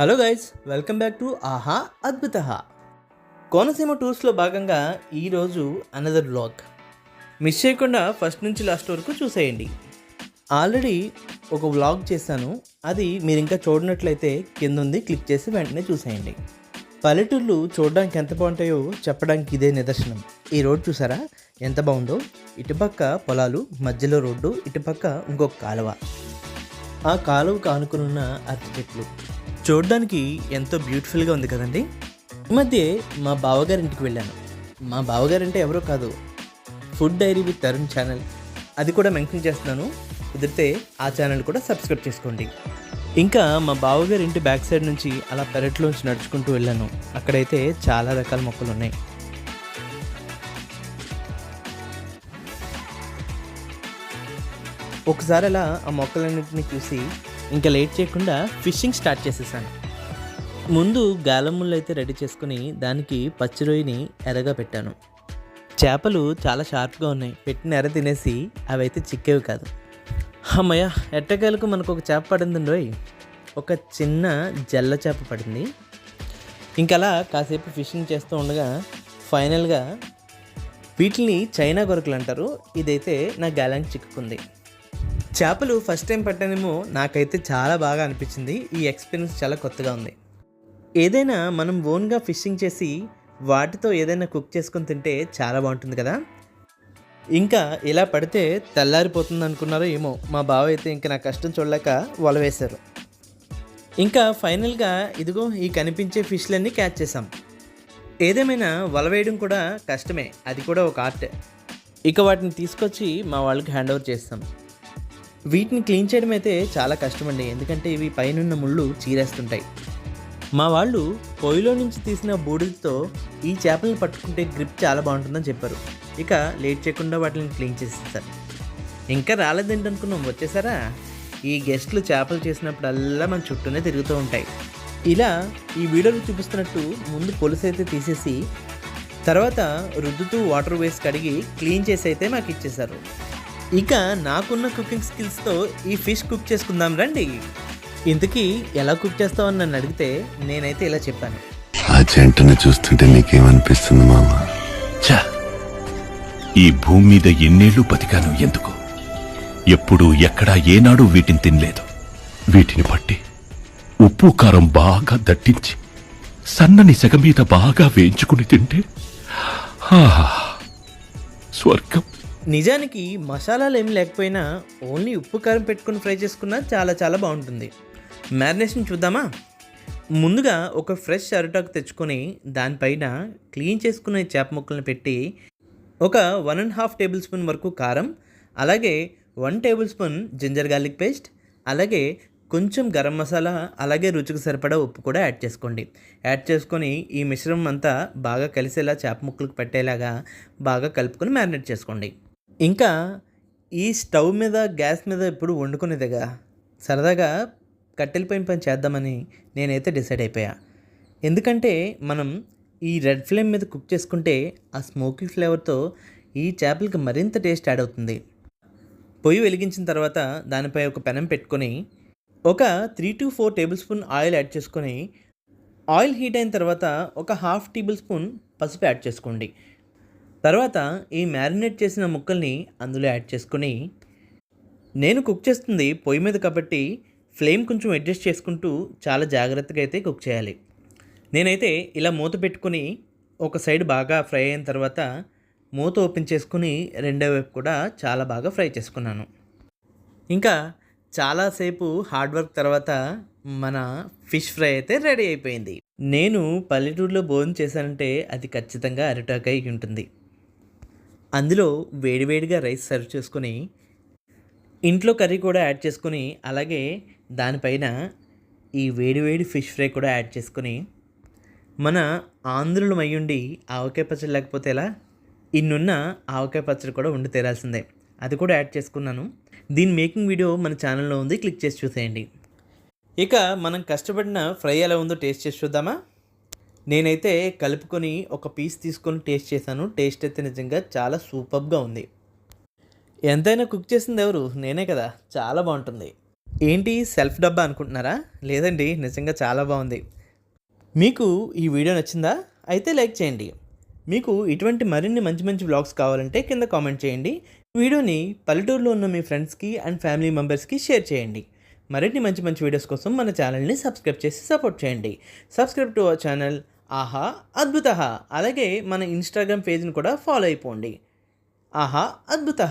Hello guys welcome back to ఆహా అద్భుత కోనసీమ టూర్స్లో భాగంగా ఈరోజు అనదర్ బ్లాగ్ మిస్ చేయకుండా ఫస్ట్ నుంచి లాస్ట్ వరకు చూసేయండి. ఆల్రెడీ ఒక వ్లాగ్ చేశాను. అది మీరు ఇంకా చూడనట్లయితే కింద ఉంది క్లిక్ చేసి వెంటనే చూసేయండి. పల్లెటూర్లు చూడడానికి ఎంత బాగుంటాయో చెప్పడానికి ఇదే నిదర్శనం. ఈ రోడ్ చూసారా? ఎంత బాగుందో? ఇటుపక్క పొలాలు మధ్యలో రోడ్డు ఇటుపక్క ఇంకొక కాలువ. ఆ కాలువకు ఆనుకునున్న అరటి చెట్లు చూడడానికి ఎంతో బ్యూటిఫుల్గా ఉంది కదండి? ఈ మధ్య మా బావగారింటికి వెళ్ళాను. మా బావగారంటే ఎవరో కాదు food diary with Tarun channel. అది కూడా మెన్షన్ చేస్తున్నాను. కుదిరితే ఆ ఛానల్ కూడా సబ్స్క్రైబ్ చేసుకోండి. ఇంకా మా బావగారి ఇంటి బ్యాక్ సైడ్ నుంచి అలా పెరట్లోంచి నడుచుకుంటూ వెళ్ళాను. అక్కడైతే చాలా రకాల మొక్కలు ఉన్నాయి. ఒకసారి అలా ఆ మొక్కలన్నింటినీ చూసి ఇంకా లేట్ చేయకుండా ఫిషింగ్ స్టార్ట్ చేసేసాను. ముందు గాలముళ్ళు అయితే రెడీ చేసుకుని దానికి పచ్చి రొయ్యని ఎరగా పెట్టాను. చేపలు చాలా షార్ప్గా ఉన్నాయి. పెట్టిన ఎర తినేసి అవి అయితే చిక్కేవి కాదు. అమ్మయ్య ఎట్టకేలకు మనకు ఒక చేప పడిందండి రోయ్. ఒక చిన్న జల్ల చేప పడింది. ఇంకలా కాసేపు ఫిషింగ్ చేస్తూ ఉండగా ఫైనల్గా వీటిని చైనా గొరకలు అంటారు. ఇదైతే నా గాలానికి చిక్కుకుంది. చేపలు ఫస్ట్ టైం పట్టానేమో నాకైతే చాలా బాగా అనిపించింది. ఈ ఎక్స్పీరియన్స్ చాలా కొత్తగా ఉంది. ఏదైనా మనం ఓన్గా ఫిషింగ్ చేసి వాటితో ఏదైనా కుక్ చేసుకొని తింటే చాలా బాగుంటుంది కదా? ఇంకా ఇలా పడితే తెల్లారిపోతుంది అనుకున్నారో ఏమో. మా బావ అయితే ఇంకా నా కష్టం చూడలేక వల వేశారు. ఇంకా ఫైనల్గా ఇదిగో ఈ కనిపించే ఫిష్లన్నీ క్యాచ్ చేసాం ఏదేమైనా వల వేయడం కూడా కష్టమే. అది కూడా ఒక ఆర్ట్ ఇక వాటిని తీసుకొచ్చి మా వాళ్ళకి హ్యాండ్ ఓవర్ చేస్తాం. వీటిని క్లీన్ చేయడం అయితే చాలా కష్టమండి. ఎందుకంటే ఇవి పైనున్న ముళ్ళు చీరేస్తుంటాయి. మా వాళ్ళు పొయ్యిలో నుంచి తీసిన బూడిదతో ఈ చేపలను పట్టుకుంటే గ్రిప్ చాలా బాగుంటుందని చెప్పారు. ఇక లేట్ చేయకుండా వాటిని క్లీన్ చేసేస్తారు ఇంకా రాలేదేంటి అనుకున్నాం వచ్చేసారా? ఈ గెస్ట్లు చేపలు చేసినప్పుడల్లా మన చుట్టూనే తిరుగుతూ ఉంటాయి. ఇలా ఈ వీడియోలో చూపిస్తున్నట్టు ముందు పొలుసు అయితే తీసేసి తర్వాత రుద్దుతూ వాటర్ వేసి కడిగి క్లీన్ చేసి అయితే మాకు ఇచ్చేశారు. ఇక నాకున్న కుకింగ్ స్కిల్స్తో ఈ ఫిష్ కుక్ చేసుకుందాం రండి. ఇంతకీ ఎలా కుక్ చేస్తావని నన్ను అడిగితే నేనైతే ఇలా చెప్పాను. ఆ జంటను చూస్తుంటే నీకేమనిపిస్తుంది మామ? ఛ! ఈ భూమి మీద ఎన్నేళ్ళు బతికాను ఎందుకు? ఎప్పుడు ఎక్కడా ఏనాడు వీటిని తినలేదు. వీటిని పట్టి ఉప్పు కారం బాగా దట్టించి సన్నని సెగ మీద బాగా వేయించుకుని తింటే ఆహా! స్వర్గం. నిజానికి మసాలాలు ఏం లేకపోయినా ఓన్లీ ఉప్పు కారం పెట్టుకుని ఫ్రై చేసుకున్నా చాలా చాలా బాగుంటుంది. మ్యారినేషన్ చూద్దామా? ముందుగా ఒక ఫ్రెష్ అరటాకు తెచ్చుకొని దానిపైన క్లీన్ చేసుకున్న చేప ముక్కలను పెట్టి ఒక one and half tablespoon వరకు కారం అలాగే one tablespoon ginger garlic paste అలాగే కొంచెం గరం మసాలా అలాగే రుచికి సరిపడా ఉప్పు కూడా యాడ్ చేసుకోండి. యాడ్ చేసుకొని ఈ మిశ్రమం అంతా బాగా కలిసేలా చేప ముక్కలకు పట్టేలాగా బాగా కలుపుకొని మ్యారినేట్ చేసుకోండి. ఇంకా ఈ స్టవ్ మీద గ్యాస్ మీద ఎప్పుడు వండుకునేదిగా? సరదాగా కట్టెల పైన పని చేద్దామని నేనైతే డిసైడ్ అయిపోయా. ఎందుకంటే మనం ఈ రెడ్ ఫ్లేమ్ మీద కుక్ చేసుకుంటే ఆ స్మోకీ ఫ్లేవర్తో ఈ చేపలకి మరింత టేస్ట్ యాడ్ అవుతుంది. పొయ్యి వెలిగించిన తర్వాత దానిపై ఒక పెనం పెట్టుకొని ఒక three to four tablespoon oil add చేసుకొని ఆయిల్ హీట్ అయిన తర్వాత ఒక హాఫ్ టేబుల్ స్పూన్ పసుపు యాడ్ చేసుకోండి. తర్వాత ఈ మ్యారినేట్ చేసిన ముక్కల్ని అందులో యాడ్ చేసుకొని నేను కుక్ చేస్తుంది పొయ్యి మీద కాబట్టి ఫ్లేమ్ కొంచెం అడ్జస్ట్ చేసుకుంటూ చాలా జాగ్రత్తగా అయితే కుక్ చేయాలి. నేనైతే ఇలా మూత పెట్టుకుని ఒక సైడ్ బాగా ఫ్రై అయిన తర్వాత మూత ఓపెన్ చేసుకుని రెండో వైపు కూడా చాలా బాగా ఫ్రై చేసుకున్నాను. ఇంకా చాలాసేపు హార్డ్ వర్క్ తర్వాత మన ఫిష్ ఫ్రై అయితే రెడీ అయిపోయింది. నేను పల్లెటూరులో భోజనం చేశానంటే అది ఖచ్చితంగా అరిటాకై ఉంటుంది. అందులో వేడివేడిగా రైస్ సర్వ్ చేసుకొని ఇంట్లో కర్రీ కూడా యాడ్ చేసుకొని అలాగే దానిపైన ఈ వేడివేడి ఫిష్ ఫ్రై కూడా యాడ్ చేసుకొని మన ఆంధ్రులం అయ్యుండి ఆవకాయ పచ్చడి లేకపోతే ఎలా? ఇన్నున్న ఆవకాయ పచ్చడి కూడా ఉండి తీరాల్సిందే అది కూడా యాడ్ చేసుకున్నాను. దీని మేకింగ్ వీడియో మన ఛానల్లో ఉంది. క్లిక్ చేసి చూసేయండి. ఇక మనం కష్టపడిన ఫ్రై ఎలా ఉందో టేస్ట్ చేసి చూద్దామా? నేనైతే కలుపుకొని ఒక పీస్ తీసుకొని టేస్ట్ చేశాను. టేస్ట్ అయితే నిజంగా చాలా సూపర్గా ఉంది. ఎంతైనా కుక్ చేసింది ఎవరు? నేనే కదా. చాలా బాగుంటుంది. ఏంటి సెల్ఫ్ డబ్బా అనుకుంటున్నారా? లేదండి నిజంగా చాలా బాగుంది. మీకు ఈ వీడియో నచ్చిందా? అయితే లైక్ చేయండి. మీకు ఇటువంటి మరిన్ని మంచి మంచి బ్లాగ్స్ కావాలంటే కింద కామెంట్ చేయండి. వీడియోని పల్లెటూరులో ఉన్న మీ ఫ్రెండ్స్కి అండ్ ఫ్యామిలీ మెంబర్స్కి షేర్ చేయండి. మరిన్ని మంచి మంచి వీడియోస్ కోసం మన ఛానల్ని సబ్స్క్రైబ్ చేసి సపోర్ట్ చేయండి. Subscribe to our channel. ఆహా అద్భుత అలాగే మన ఇన్స్టాగ్రామ్ పేజ్ని కూడా ఫాలో అయిపోండి. ఆహా అద్భుత